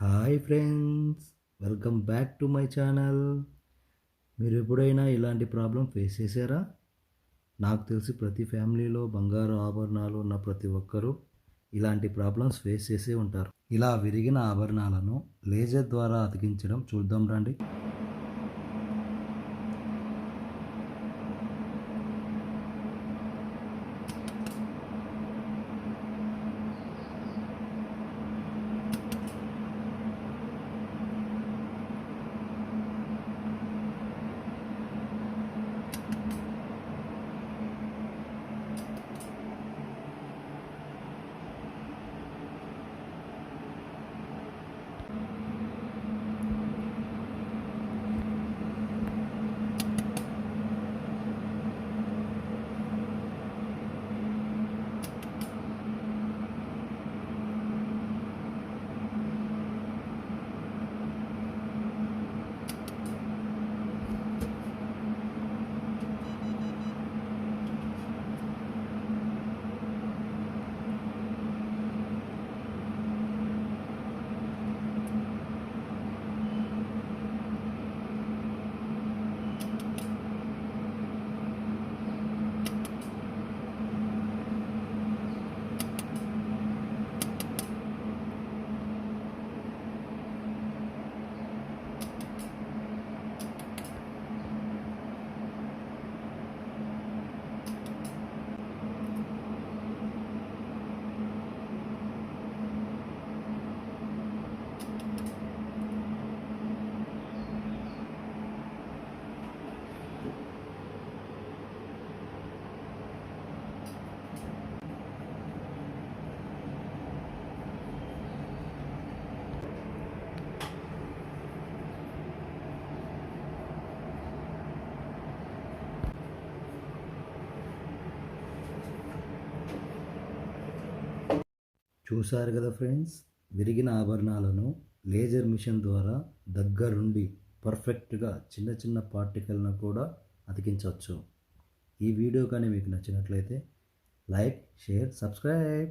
Hi friends welcome back to my channel. మీరు ఎప్పుడైనా ఇలాంటి ప్రాబ్లం ఫేస్ చేశారా? నాకు తెలిసి ప్రతి ఫ్యామిలీలో బంగారు ఆభరణాలు ఉన్న ప్రతి ఒక్కరూ ఇలాంటి ప్రాబ్లమ్స్ ఫేస్ చేసే ఉంటారు. ఇలా విరిగిన ఆభరణాలను లేజర్ ద్వారా అతికించడం చూద్దాం రండి. చూశారు కదా ఫ్రెండ్స్? విరిగిన ఆభరణాలను లేజర్ మిషన్ ద్వారా దగ్గరుండి పర్ఫెక్ట్గా చిన్న చిన్న పార్టికల్ను కూడా అతికించవచ్చు. ఈ వీడియో కానీ మీకు నచ్చినట్లయితే లైక్ షేర్ సబ్స్క్రైబ్.